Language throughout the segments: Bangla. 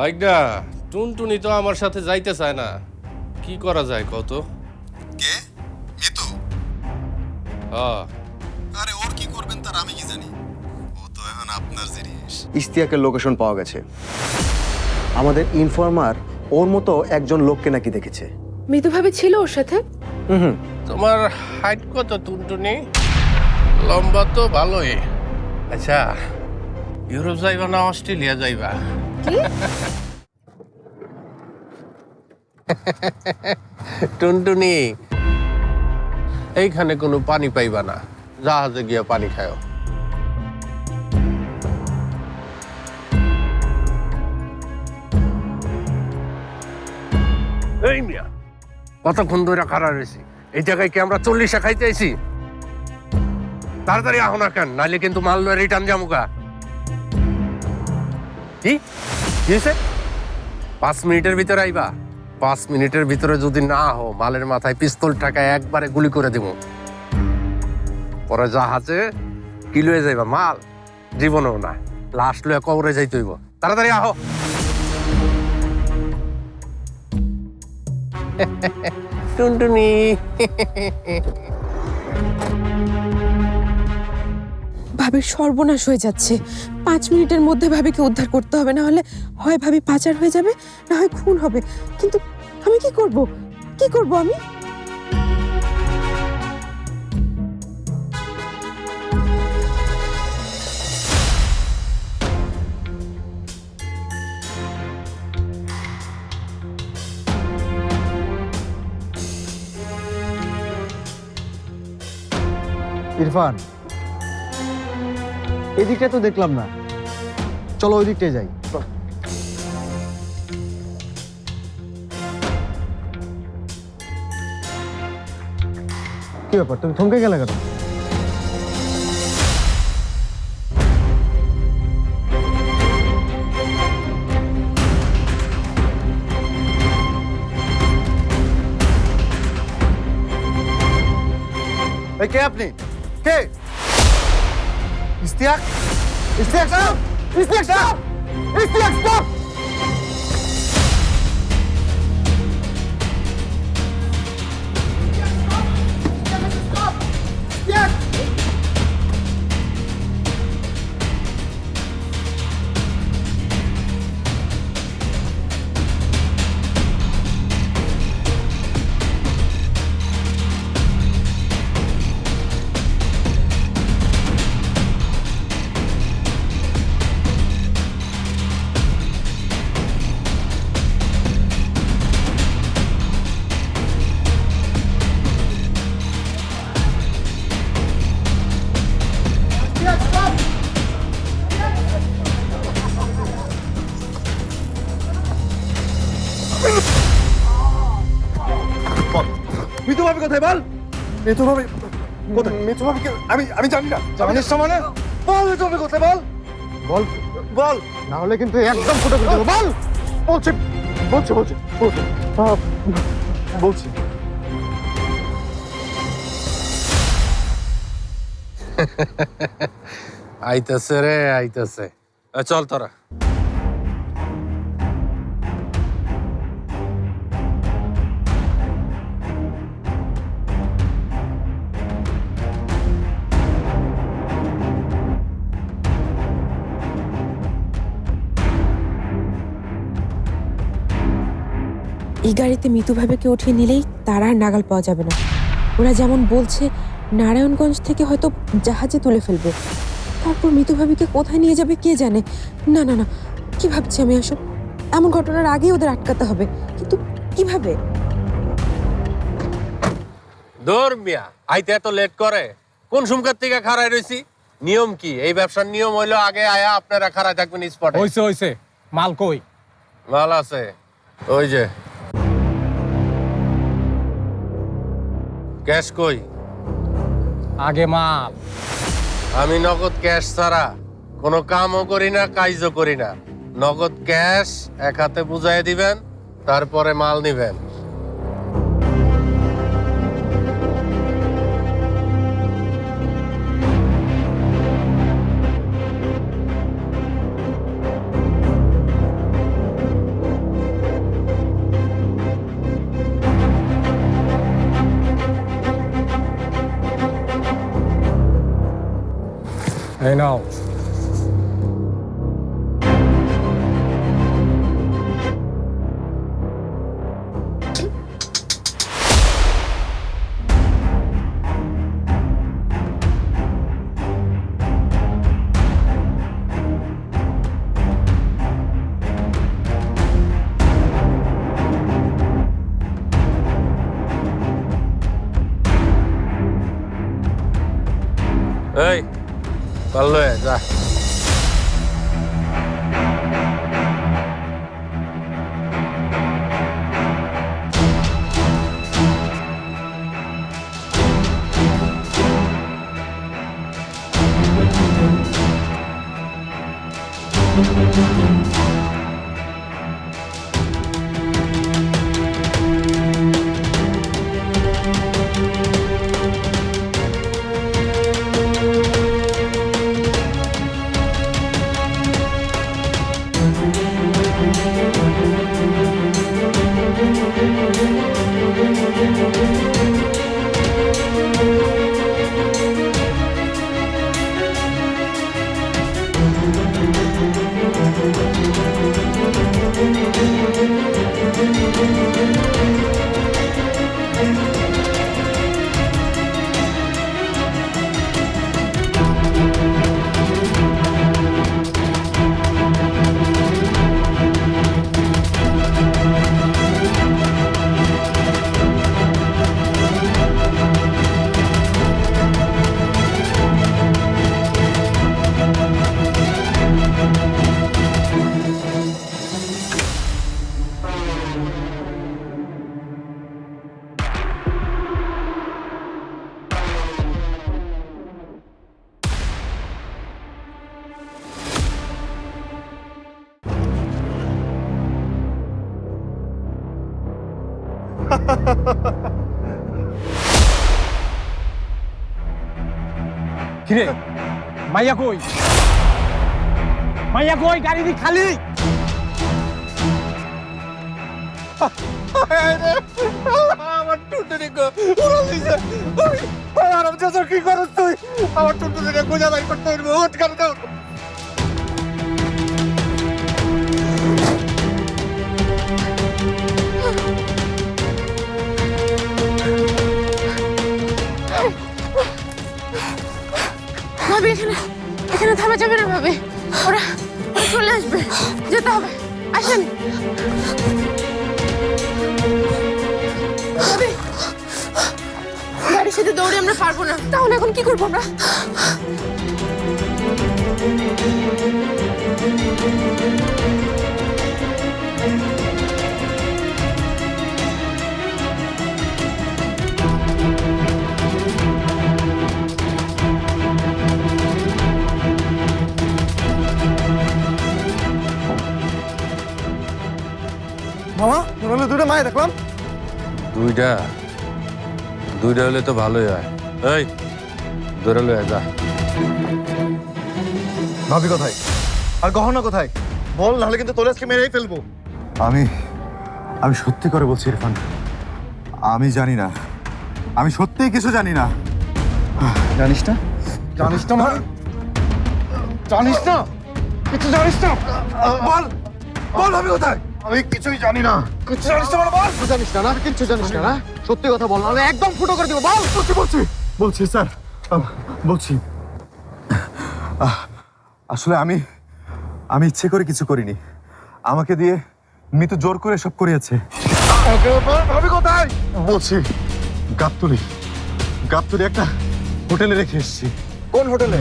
বাইকটা টুনটুনি তো আমার সাথে যাইতে চায় না। কি করা যায় কত কে? মিতু? হ্যাঁ। আরে ওর কি করবেন তার আমি কি জানি। ও তো এখন আপনার জিনিস। ইশতিয়াকের লোকেশন পাওয়া গেছে। আমাদের ইনফর্মার ওর মতো একজন লোককে নাকি দেখেছে। মৃদুভাবে ছিল ওর সাথে? হুম হুম। তোমার হাইট কত টুনটুনি? লম্বা তো ভালোই। আচ্ছা ইউরোপ যাইবা না অস্ট্রেলিয়া যাইবা? কি? টুনটুনি এইখানে কোনো পানি পাইবা না। জাহাজে গিয়ে পানি খায়। এই মিয়া কতক্ষণ ধরে খাড়া রয়েছি এই জায়গায় কি আমরা চল্লিশে খাইতে আইছি? তাড়াতাড়ি আহ না কেন? নাইলে কিন্তু মাল রিটার্ন জামুকা কি? হয়েছে পাঁচ মিনিটের ভিতরে আইবা। পাঁচ মিনিটের ভিতরে যদি না হো মালের মাথায় পিস্তল টাকা একবারে গুলি করে দিব। পরে জাহাজে কি লয়ে যাইবা। মাল জীবনেও না লাশ লয়ে কবরে যাইতে হইব। তাড়াতাড়ি আহো। টুনটুনি। ভাবির সর্বনাশ হয়ে যাচ্ছে। পাঁচ মিনিটের মধ্যে ভাবিকে উদ্ধার করতে হবে, না হলে হয় ভাবি পাচার হয়ে যাবে, না হয় খুন হবে। কিন্তু আমি কি করব? কি করব আমি? ইরফান এদিকটা তো দেখলাম না। চলো ওই দিকটায় যাই। কি ব্যাপার, তুমি থমকে গেলে কেন? এই কে আপনি? কে? İstiyak! İstiyak stop! İstiyak stop! İstiyak stop! Mitu ভাবি কোথায়? মিতু ভাবি আমি আমি জানি না। জানিস না। মানে? বল মিতু ভাবি কোথায়? বল। বল। বল। না হলে কিন্তু একদম ফুটে করে দেবো বল। বলছি বলছি বলছি বলছি। বলছি। আইতেছে রে আইতেছে। চল তোরা। গাড়িতে মৃতভাবেকে উঠিয়ে নিলেই তার আর নাগাল পাওয়া যাবে না। ওরা যেমন বলছে নারায়ণগঞ্জ থেকে হয়তো জাহাজে তুলে ফেলবে। তারপর মৃতভাবিকে কোথায় নিয়ে যাবে কে জানে? না না না কি ভাবছি আমি আসব এমন ঘটনার আগেই ওদের আটকাতে হবে। কিন্তু কীভাবে? দৌড় মিয়া আইতে এত লেট করে। কোন সুমকার থেকে খাড়াই রইছি? নিয়ম কি? এই ব্যবসার নিয়ম হইল আগে আয়া আপনারা খাড়াই থাকবেন স্পটে হইছে হইছে। মাল কই? মাল আছে। ওই যে ক্যাশ কই? আগে মাল। আমি নগদ ক্যাশ ছাড়া কোনো কামও করি না কাজও করি না। নগদ ক্যাশ এক হাতে বুঝাই দিবেন তারপরে মাল নিবেন। Música কিরে? মাইয়া কই? মাইয়া কই? গাড়ি দি খালি। আমার টুনটুনি গো, উড়াল দিছে। আর আমি চাচা কি করছ তুই? আমার টুনটুনিকে খুঁজে বাই করতে হইবে। ওঠ কার দাও এখানে থামা যাবে না ভাবে। ওরা চলে আসবে। যেতে হবে। আসেন। গাড়ির সাথে দৌড়ে আমরা পারব না। তাহলে এখন কি করব আমরা? মায়ে দেখলাম। দুইটা। দুইটা হলে তো ভালোই হয়। এই ধরে লয়ে যা। ভাবি কোথায়? আর গহনা কোথায়? বল নাহলে কিন্তু তোলে আজকে মেরেই ফেলব। আমি আমি সত্যি করে বলছি ইরফান। আমি জানি না। আমি সত্যিই কিছু জানি না। জানিস না? জানিস না মানে? জানিস না? কিছু জানিস না? বল বল আমি কোথায়? আমি কিছুই জানি না। কিছু জানিস না বল। বল জানিস না না কিছু জানিস না না। সত্যি কথা বল নাহলে একদম ফুটো করে দিব বল। বলছি বলছি। বলছি স্যার। বলছি। আহ, আসলে আমি আমি ইচ্ছে করে কিছু করিনি। আমাকে দিয়ে মিতু জোর করে সব করিয়েছে। ভাবি কোথায়? বলছি গাবতলি। গাবতলি একটা হোটেলে রেখে এসেছি। কোন হোটেলে?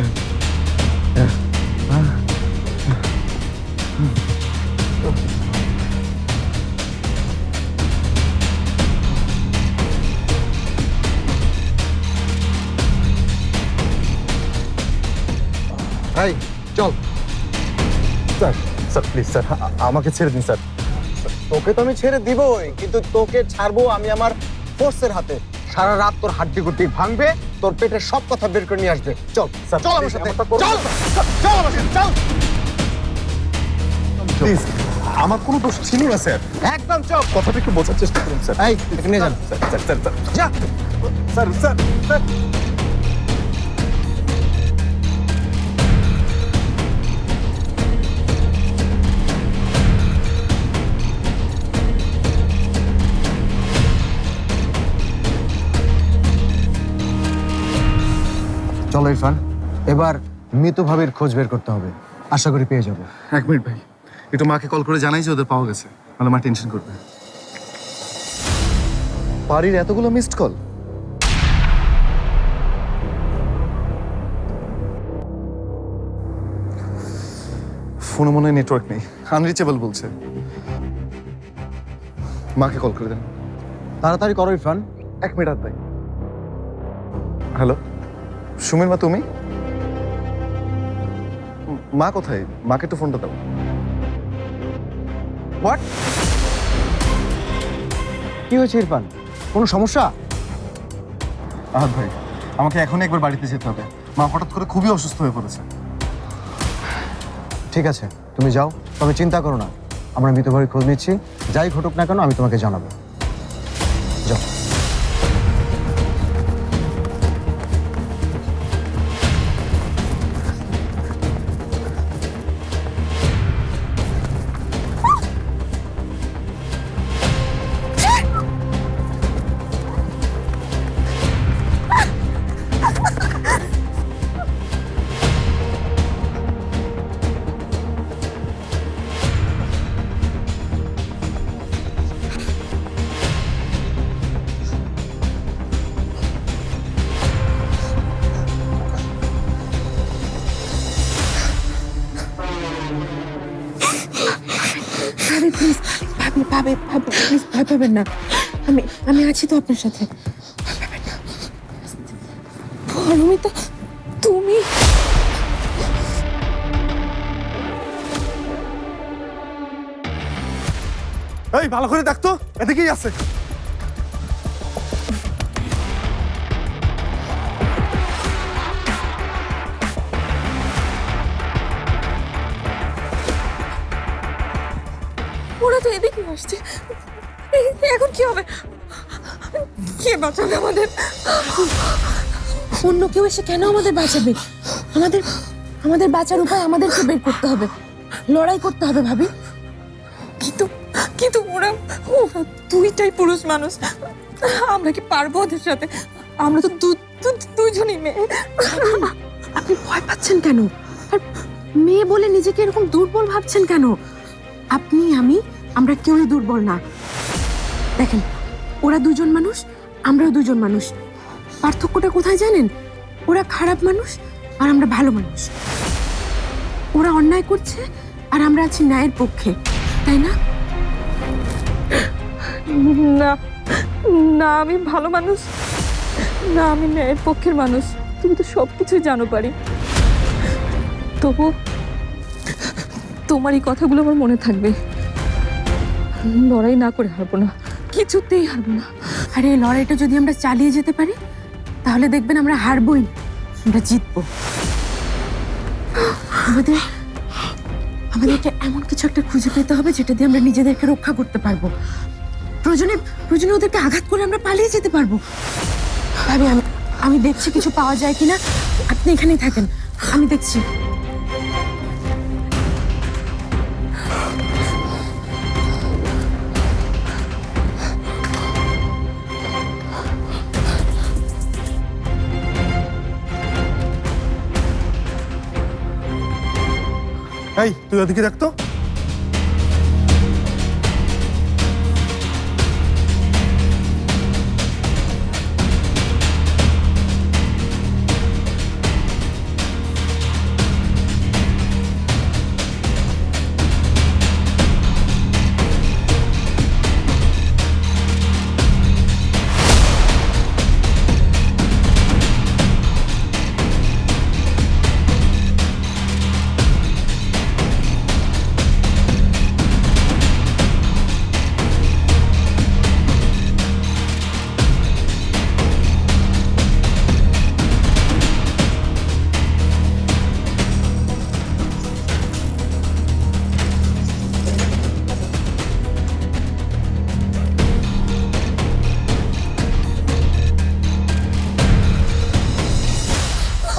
এই চল। স্যার স্যার প্লিজ স্যার আমাকে ছেড়ে দিন স্যার। তোকে তো আমি ছেড়ে দিবই কিন্তু তোকে ছাড়বো আমি আমার ফোর্সের হাতে। সারা রাত তোর হাড্ডি গুড্ডি ভাঙবে তোর পেটের সব কথা বের করে নিয়ে আসবে। চল স্যার, চল আমার সাথে। চল চল আমার সাথে চল। প্লিজ আমার কোনো দোষ ছিল না স্যার। একদম চল। কথাটা একটু বোঝার চেষ্টা করুন স্যার। এই এখানে নিয়ে যান। Sir sir sir sir sir sir. চলো ইরফান এবার মৃত ভাবির খোঁজ বের করতে হবে। আশা করি পেয়ে যাব। এক মিনিট ভাই একটু মাকে কল করে জানাই যে ওদের পাওয়া গেছে নাহলে মা টেনশন করবে। বাড়ির এতগুলো মিসড কল ফোনে মনে হয় নেটওয়ার্ক নেই আনরিচেবল বলছে। মাকে কল করে দেন। তাড়াতাড়ি করো ইরফান এক মিনিট ভাই হ্যালো সুমির মা, তুমি? মা কোথায়? মাকে একটু ফোনটা দাও। হোয়াট কি হয়েছে ইরফান? কোনো সমস্যা? আহাদ ভাই, আমাকে এখনই একবার বাড়িতে যেতে হবে। মা হঠাৎ করে খুবই অসুস্থ হয়ে পড়েছে। ঠিক আছে, তুমি যাও, তবে চিন্তা করো না। আমরা মৃত ভাবির খোঁজ নিচ্ছি। যাই ঘটুক না কেন, আমি তোমাকে জানাব। প্লিজ না। আমি আমি আছি তো আপনার সাথে। পরমিতা, তুমি? এই, ভালো করে দেখতো এদিকেই আছে। কি হবে? কে বাঁচাবে আমাদের? অন্য কেউ এসে কেন আমাদের বাঁচাবে? আমাদের আমাদের বাঁচার উপায় আমাদেরকে বের করতে হবে। লড়াই করতে হবে, ভাবি। কিন্তু কিন্তু ওরা দুইটাই পুরুষ মানুষ। আমরা কি পারব ওদের সাথে? আমরা তো দুজনই মেয়ে। আপনি ভয় পাচ্ছেন কেন? আর মেয়ে বলে নিজেকে এরকম দুর্বল ভাবছেন কেন? আপনি, আমি, আমরা কেউই দুর্বল না। দেখেন, ওরা দুজন মানুষ, আমরাও দুজন মানুষ। পার্থক্যটা কোথায় জানেন? ওরা খারাপ মানুষ আর আমরা ভালো মানুষ। ওরা অন্যায় করছে আর আমরা আছি ন্যায়ের পক্ষে, তাই না? না না, আমি ভালো মানুষ। না, আমি ন্যায়ের পক্ষের মানুষ। তুমি তো সব কিছুই জানো, পারি। তবু তোমার এই কথাগুলো আমার মনে থাকবে। লড়াই না করে হারবো না। কিছুতেই হারবো না। আর এই লড়াইটা যদি আমরা চালিয়ে যেতে পারি, তাহলে দেখবেন আমরা হারবই আমরা জিতবো। আমাদের, আমাদেরকে এমন কিছু একটা খুঁজে পেতে হবে যেটা দিয়ে আমরা নিজেদেরকে রক্ষা করতে পারব। প্রয়োজনে প্রয়োজনে ওদেরকে আঘাত করে আমরা পালিয়ে যেতে পারব। আমি আমি দেখছি কিছু পাওয়া যায় কিনা। আপনি এখানেই থাকেন। আমি দেখছি। এই তুই ওদিকে দেখতো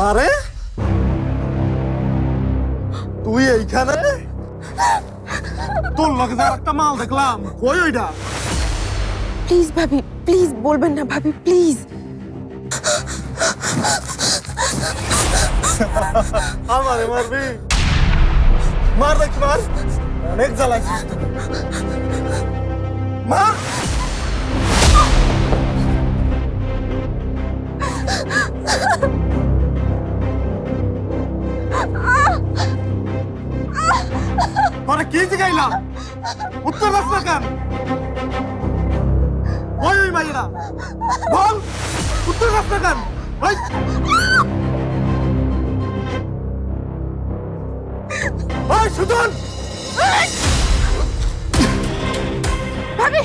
আরে তুই এইখানে তোর লগে যা একটা মাল দেখলাম কই ওইটা প্লিজ ভাবি প্লিজ বলবেন না ভাবি প্লিজ আমারে মারবি মার দেখি মার অনেক জ্বালাইছিস তো। মার তোরা কি জিগাইলাম উত্তর দাস না কেন ওই ওই মাইরা বল উত্তর দাস না কেন ওই ওই সুজন ভাবি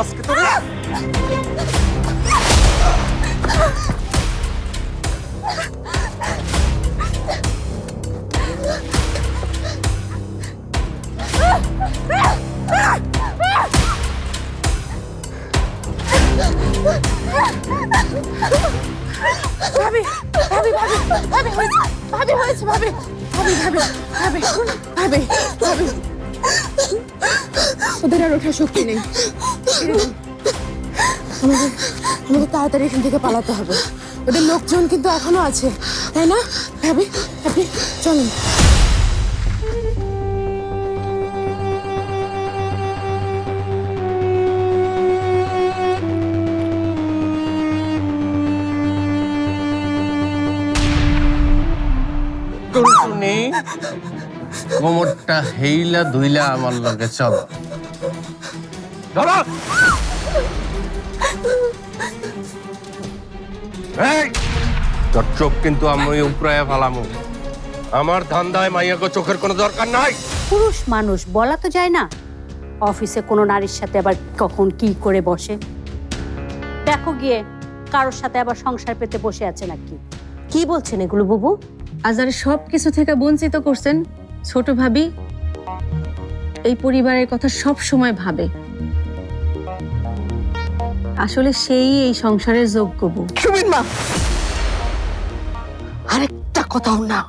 আজকে তোরা ওদের শক্তি নেই। আমাদের আমাদের তাড়াতাড়ি এখান থেকে পালাতে হবে। ওদের লোকজন কিন্তু এখনও আছে, তাই না? ভাবি ভাবি, চলুন। কোমরটা হেইলা ধুইলা আমার লগে চল। এই, তোর চোখ কিন্তু আমি উপরে ফালামু। আমার ধান্দায় মাইয়াকে চোখের কোনো দরকার নাই। পুরুষ মানুষ বলা তো যায় না। অফিসে কোনো নারীর সাথে আবার কখন কি করে বসে? দেখো গিয়ে কারোর সাথে আবার সংসার পেতে বসে আছে নাকি? কি বলছেন এগুলো বুবু? আজারে সব কিছু থেকে বঞ্চিত করছেন ছোট ভাবি। এই পরিবারের কথা সব সময় ভাবে। আসলে সেই এই সংসারের যোগ্য বউ। সুমিন মা। আরেকটা কথাও না।